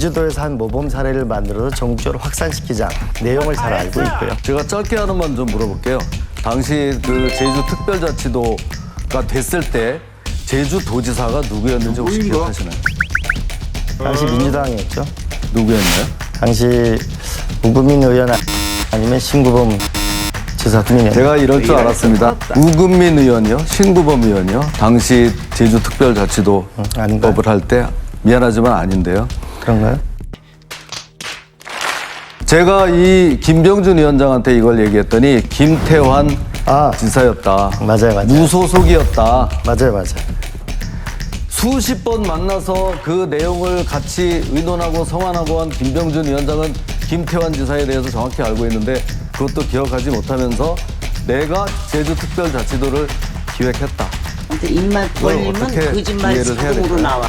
제주도에서 한 모범 사례를 만들어서 전국적으로 확산시키자 내용을 잘 알고 있고요. 제가 짧게 하나만 좀 물어볼게요. 당시 그 제주 특별자치도가 됐을 때 제주도지사가 누구였는지 혹시 기억하시나요? 당시 민주당이었죠. 누구였나요? 당시 우금민 의원 아니면 신구범 지사 등이었죠. 제가 이럴 줄 알았습니다. 우금민 의원이요, 신구범 의원이요. 당시 제주 특별자치도법을 아닌가요? 할때 미안하지만 아닌데요. 그런가요? 제가 이 김병준 위원장한테 이걸 얘기했더니 김태환 아. 지사였다. 맞아요, 맞아요. 무소속이었다. 맞아요, 맞아요. 수십 번 만나서 그 내용을 같이 의논하고 성안하고 한 김병준 위원장은 김태환 지사에 대해서 정확히 알고 있는데 그것도 기억하지 못하면서 내가 제주특별자치도를 기획했다. 근데 그걸 벌리면 어떻게 거짓말 이해를 해야 자동으로 될까요? 나와.